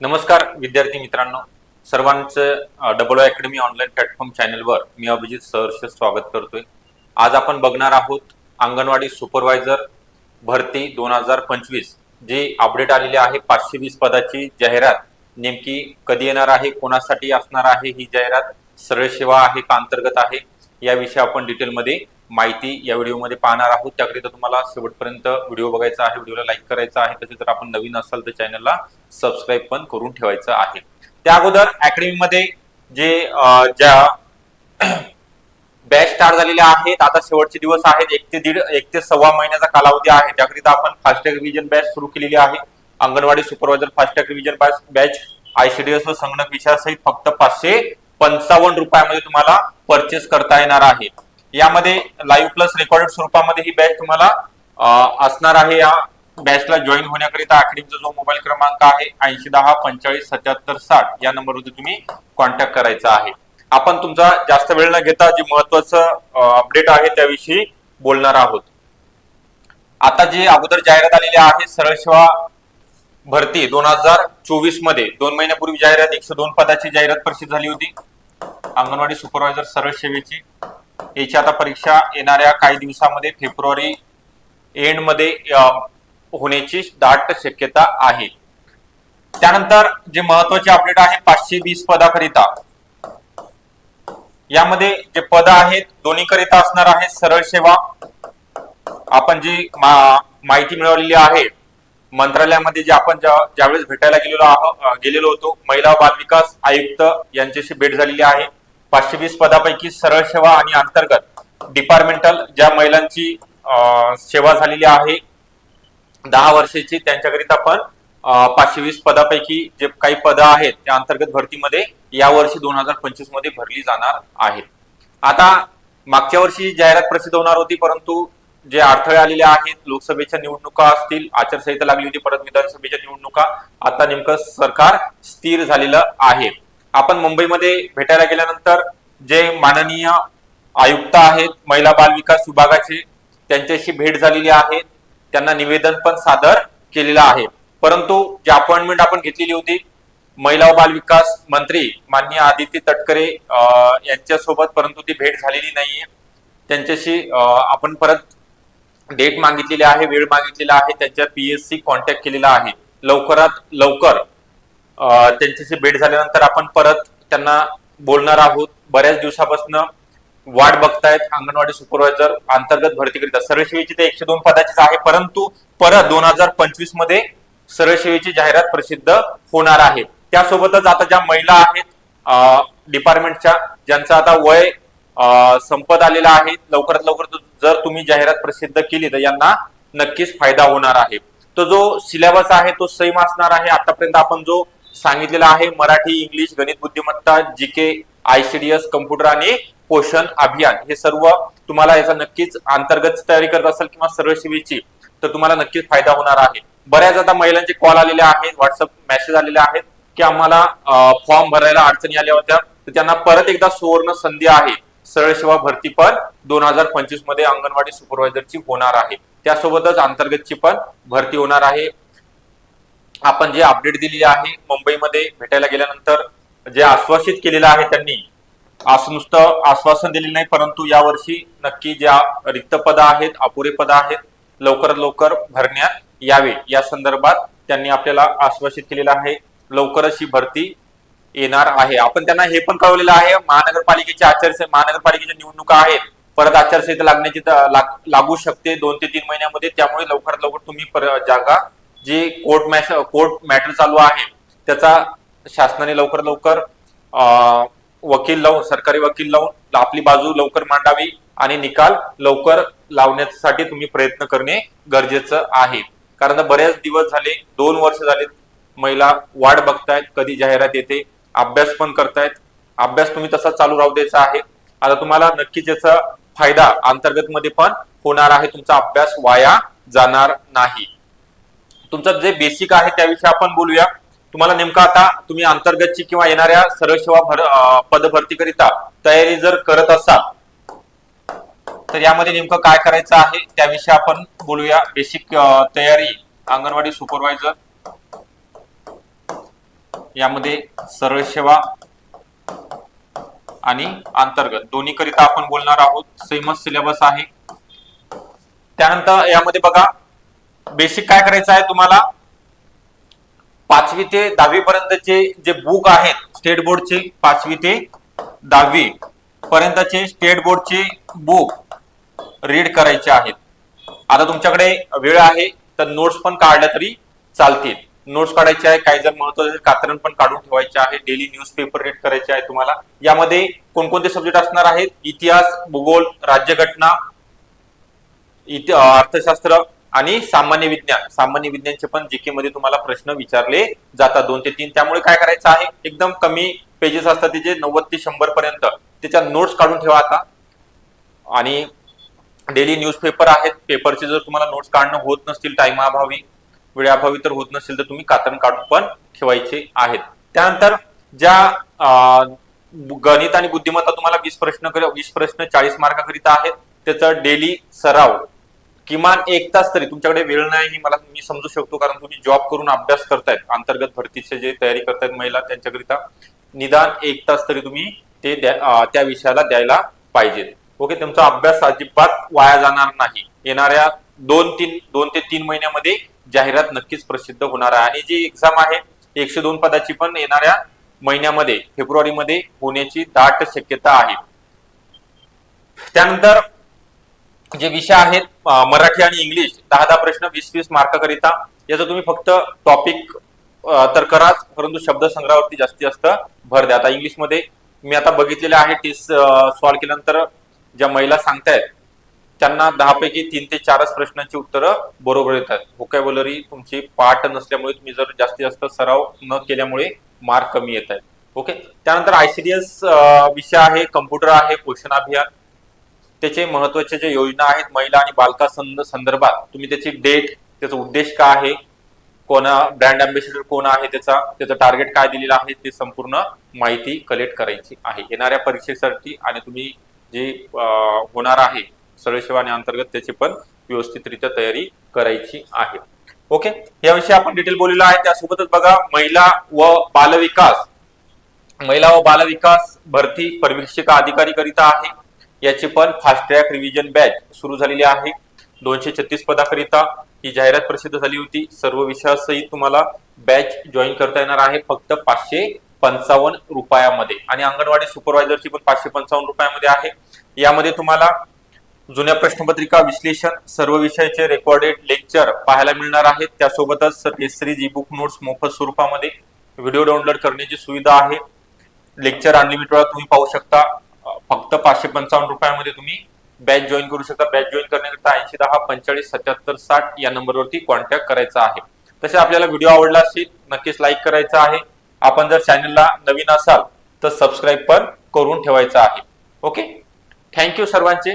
नमस्कार विद्यार्थी मित्रांनो. सर्वांचं डबल अकॅडमी ऑनलाईन प्लॅटफॉर्म चॅनलवर मी अभिजित सहर्ष स्वागत करतोय. आज आपण बघणार आहोत अंगणवाडी सुपरवायझर भरती दोन हजार पंचवीस. जी अपडेट आलेली आहे पाचशे वीस पदाची जाहिरात नेमकी कधी येणार आहे कोणासाठी असणार आहे ही जाहिरात सरळ सेवा आहे का अंतर्गत आहे याविषयी आपण डिटेलमध्ये माहिती या व्हिडिओमध्ये पाहणार आहोत. त्याकरिता तुम्हाला शेवटपर्यंत व्हिडिओ बघायचा आहे व्हिडिओला लाईक करायचा आहे तसेच जर आपण नवीन असाल तर चॅनलला सबस्क्राईब पण करून ठेवायचं आहे. त्या अगोदर अकॅडमीमध्ये जे ज्या बॅच स्टार्ट झालेल्या आहेत आता शेवटचे दिवस आहेत एक ते दीड एक ते सव्वा महिन्याचा कालावधी आहे. त्याकरिता आपण फास्टॅग रिव्हिजन बॅच सुरू केलेली आहे. Anganwadi supervisor FASTag revision batch ICDS व संगणक विषयासहित फक्त पाचशे पंचावन्न रुपयामध्ये तुम्हाला परचेस करता येणार आहे. यामध्ये लाईव्ह प्लस रेकॉर्डेड स्वरूपामध्ये ही बॅच तुम्हाला असणार आहे. या बॅचला जॉईन होण्याकरिता आखडीचा जो मोबाईल क्रमांक आहे ऐंशी दहा पंचेचाळीस सत्याहत्तर साठ या नंबरवरती तुम्ही कॉन्टॅक्ट करायचा आहे. आपण तुमचा जास्त वेळ न घेता जे महत्वाचं अपडेट आहे त्याविषयी बोलणार आहोत. आता जे अगोदर जाहिरात आलेली आहे सरळ सेवा भरती दोन हजार चोवीसमध्ये दोन महिन्यापूर्वी जाहिरात एकशे दोन पदाची जाहिरात प्रसिद्ध झाली होती. अंगणवाडी सुपरवायझर सरळ सेवेची. याची आता परीक्षा येणाऱ्या काही दिवसामध्ये फेब्रुवारी एंडमध्ये होण्याची दाट शक्यता आहे. त्यानंतर जे महत्त्वाचे अपडेट आहे पाचशे वीस पदाकरिता. यामध्ये जे पद आहेत दोन्ही करिता असणार आहे सरळ सेवा. आपण जी मा- माहिती मिळवलेली आहे मंत्रालयामध्ये जे आपण ज्यावेळेस भेटायला गेलेलो आहोत गेलेलो होतो महिला बालविकास आयुक्त यांच्याशी भेट झालेली आहे. पाचशे वीस पदापैकी सरळ सेवा आणि अंतर्गत डिपार्टमेंटल ज्या महिलांची सेवा झालेली आहे दहा वर्षाची त्यांच्याकरिता पण पाचशे वीस पदापैकी जे काही पदं आहेत त्या अंतर्गत भरतीमध्ये यावर्षी दोन हजार पंचवीसमध्ये भरली जाणार आहेत. आता मागच्या वर्षी जाहिरात प्रसिद्ध होणार होती परंतु जे अडथळे आलेले आहेत लोकसभेच्या निवडणुका असतील आचारसंहिता लागली होती परत विधानसभेच्या निवडणुका आता नेमकं सरकार स्थिर झालेलं आहे. आपण मुंबईमध्ये भेटायला गेल्यानंतर जे माननीय आयुक्त आहेत महिला बाल विकास विभागाचे त्यांच्याशी भेट झालेली आहे. त्यांना निवेदन पण सादर केलेलं आहे. परंतु जी अपॉइंटमेंट आपण घेतलेली होती महिला व बाल विकास मंत्री माननीय आदित्य तटकरे यांच्यासोबत परंतु ती भेट झालेली नाहीये. त्यांच्याशी आपण परत डेट मागितलेली आहे वेळ मागितलेला आहे त्यांच्या पीएससी कॉन्टॅक्ट केलेला आहे. लवकरात लवकर त्यांच्याशी भेट झाल्यानंतर आपण परत त्यांना बोलणार आहोत. बऱ्याच दिवसापासून वाट बघतायत अंगणवाडी सुपरवायझर अंतर्गत भरतीकरिता सरळ सेवेची ते एकशे दोन पदाचीच आहे परंतु परत दोन हजार पंचवीसमध्ये सरळ सेवेची जाहिरात प्रसिद्ध होणार आहे. त्यासोबतच आता ज्या महिला आहेत डिपार्टमेंटच्या ज्यांचं आता वय संपत आलेलं आहे लवकरात लवकर जर तुम्ही जाहिरात प्रसिद्ध केली तर यांना नक्कीच फायदा होणार आहे. तो जो सिलेबस आहे तो सेम असणार आहे. आतापर्यंत आपण जो सांगितलेलं आहे मराठी इंग्लिश गणित बुद्धिमत्ता जी के आयसीडीएस कम्प्युटर आणि पोषण अभियान. हे सर्व तुम्हाला याचा नक्कीच अंतर्गत तयारी करत असाल किंवा सरळ सेवेची तर तुम्हाला नक्कीच फायदा होणार आहे. बऱ्याच आता महिलांचे कॉल आलेले आहेत व्हॉट्सअप मेसेज आलेले आहेत की आम्हाला फॉर्म भरायला अडचणी आल्या होत्या तर त्यांना परत एकदा सुवर्ण संधी आहे. सरळ सेवा भरती पण दोन हजार पंचवीसमध्ये अंगणवाडी सुपरवायझरची होणार आहे. त्यासोबतच अंतर्गतची पण भरती होणार आहे. आपण जे अपडेट दिलेली आहे मुंबईमध्ये भेटायला गेल्यानंतर जे आश्वासित केलेलं आहे त्यांनी असं नुसतं आश्वासन दिलेलं नाही परंतु यावर्षी नक्की ज्या रिक्त पदं आहेत अपुरे पदं आहेत लवकरात लवकर भरण्यात यावे. या संदर्भात त्यांनी आपल्याला आश्वासित केलेलं आहे लवकरच ही भरती येणार आहे. आपण त्यांना हे पण कळवलेलं आहे महानगरपालिकेची आचारसंहिता महानगरपालिकेच्या निवडणुका आहेत परत आचारसंहिता लागण्याची लागू शकते दोन ते तीन महिन्यामध्ये त्यामुळे लवकरात लवकर तुम्ही जागा जे कोर्ट मॅश कोर्ट मॅटर चालू आहे त्याचा शासनाने लवकर लवकर वकील लावून सरकारी वकील लावून आपली बाजू लवकर मांडावी आणि निकाल लवकर लावण्यासाठी तुम्ही प्रयत्न करणे गरजेचं आहे. कारण बरेच दिवस झाले दोन वर्ष झाले महिला वाट बघतायत कधी जाहिरात येते अभ्यास पण करतायत. अभ्यास तुम्ही तसा चालू राहू द्यायचा आहे. आता तुम्हाला नक्कीच याचा फायदा अंतर्गत मध्ये पण होणार आहे तुमचा अभ्यास वाया जाणार नाही. तुमचं जे बेसिक आहे त्याविषयी आपण बोलूया. तुम्हाला नेमका आता तुम्ही अंतर्गतची किंवा येणाऱ्या सरळ सेवा भर अं, पदभरतीकरिता तयारी जर करत असाल तर यामध्ये नेमकं काय करायचं आहे त्याविषयी आपण बोलूया. बेसिक तयारी अंगणवाडी सुपरवायझर यामध्ये सरळ सेवा आणि अंतर्गत. दोन्ही करिता आपण बोलणार आहोत. सेमच सिलेबस आहे. त्यानंतर यामध्ये बघा बेसिक काय करायचं आहे तुम्हाला? पाचवी ते दहावी पर्यंतचे जे बुक आहेत स्टेट बोर्डचे पाचवी ते दहावी पर्यंतचे स्टेट बोर्डचे बुक रीड करायचे आहेत. आता तुमच्याकडे वेळ आहे तर नोट्स पण काढल्या तरी चालतील. नोट्स काढायचे आहे काही जर महत्त्वाचे कात्रण पण काढून ठेवायचे आहे डेली न्यूजपेपर रीड करायचे आहे तुम्हाला. यामध्ये कोणकोणते सब्जेक्ट असणार आहेत? इतिहास भूगोल राज्यघटना इति- अर्थशास्त्र आणि सामान्य विज्ञान सामान्य विज्ञानचे पण जीके मध्ये तुम्हाला प्रश्न विचारले जातात दोन ते तीन. त्यामुळे काय करायचं आहे? एकदम कमी पेजेस असतात त्याचे नव्वद ते शंभर पर्यंत. त्याच्या नोट्स काढून ठेवा आता. आणि डेली न्यूजपेपर आहेत. पेपरचे जर तुम्हाला नोट्स काढणं होत नसतील टाइमाअभावी वेळाभावी तर होत नसेल तर तुम्ही कातरण काढून पण ठेवायचे आहेत. त्यानंतर ज्या गणित आणि बुद्धिमत्ता तुम्हाला वीस प्रश्न वीस प्रश्न चाळीस मार्काकरिता आहेत त्याचा डेली सराव. किमान एक तास तरी तुमच्याकडे वेळ नाही ही मला मी समजू शकतो कारण तुम्ही जॉब करून अभ्यास करतायत अंतर्गत भरतीचे जे तयारी करतायत महिला त्यांच्याकरिता निदान एक तास तरी तुम्ही ते त्या विषयाला द्यायला पाहिजेत ओके तुमचा अभ्यास अजिबात वाया जाणार नाही. येणाऱ्या दोन तीन दोन ते तीन महिन्यामध्ये जाहिरात नक्कीच प्रसिद्ध होणार आहे. आणि जी एक्झाम आहे एकशे दोन पदाची पण येणाऱ्या महिन्यामध्ये फेब्रुवारीमध्ये होण्याची दाट शक्यता आहे. त्यानंतर जे विषय आहेत मराठी आणि इंग्लिश दहा दहा प्रश्न वीस वीस मार्काकरिता याचं तुम्ही फक्त टॉपिक तर कराच परंतु शब्दसंग्रहावरती जास्ती जास्त भर द्या. आता इंग्लिशमध्ये मी आता बघितलेले आहे टेस्ट सॉल्व्ह केल्यानंतर ज्या महिला सांगतायत त्यांना दहापैकी तीन ते चारच प्रश्नांची उत्तरं बरोबर येतात. व्होकॅब्युलरी तुमची पाठ नसल्यामुळे तुम्ही जर जास्तीत जास्त सराव न केल्यामुळे मार्क कमी येत आहेत ओके त्यानंतर आयसीडीएस विषय आहे कम्प्युटर आहे पोषण अभियान त्याचे महत्त्वाचे जे योजना आहेत महिला आणि बालका संदर्भात तुम्ही त्याची डेट त्याचा उद्देश काय आहे? कोणा ब्रँड अँबॅसिडर कोण आहे त्याचा? त्याचं टार्गेट काय दिलेलं आहे? ते संपूर्ण माहिती कलेक्ट करायची आहे. येणाऱ्या परीक्षेसाठी आणि तुम्ही जे होणार आहे सर्वसेवाने अंतर्गत त्याची पण व्यवस्थितरित्या तयारी करायची आहे. ओके याविषयी आपण डिटेल बोललेलो आहे. त्यासोबतच बघा महिला व बालविकास. महिला व बालविकास भरती परिवेक्षिका अधिकारी करिता आहे. याची पण फास्ट ट्रॅक रिव्हिजन बॅच सुरू झालेली आहे. दोनशे छत्तीस पदाकरिता ही जाहिरात प्रसिद्ध झाली होती. सर्व विषयासहित तुम्हाला बॅच जॉईन करता येणार आहे फक्त पाचशे पंचावन्न रुपयामध्ये. आणि अंगणवाडी सुपरवायझरची पण पाचशे पंचावन्न रुपयामध्ये आहे. यामध्ये तुम्हाला जुन्या प्रश्नपत्रिका विश्लेषण सर्व विषयाचे रेकॉर्डेड लेक्चर पाहायला मिळणार आहेत. त्यासोबतच सिरीज ई बुक नोट्स मोफत स्वरूपामध्ये व्हिडिओ डाउनलोड करण्याची सुविधा आहे. लेक्चर अनलिमिटेड तुम्ही पाहू शकता. फक्त पाचशे पंचावन्न रुपयामध्ये तुम्ही बॅच जॉईन करू शकता. बॅच जॉईन करण्याकरता ऐंशी दहा पंचेचाळीस सत्याहत्तर साठ या नंबरवरती कॉन्टॅक्ट करायचा आहे. तसे आपल्याला व्हिडिओ आवडला असेल नक्कीच लाईक करायचा आहे. आपण जर चॅनलला नवीन असाल तर सबस्क्राईब पण करून ठेवायचं आहे. ओके थँक्यू सर्वांचे.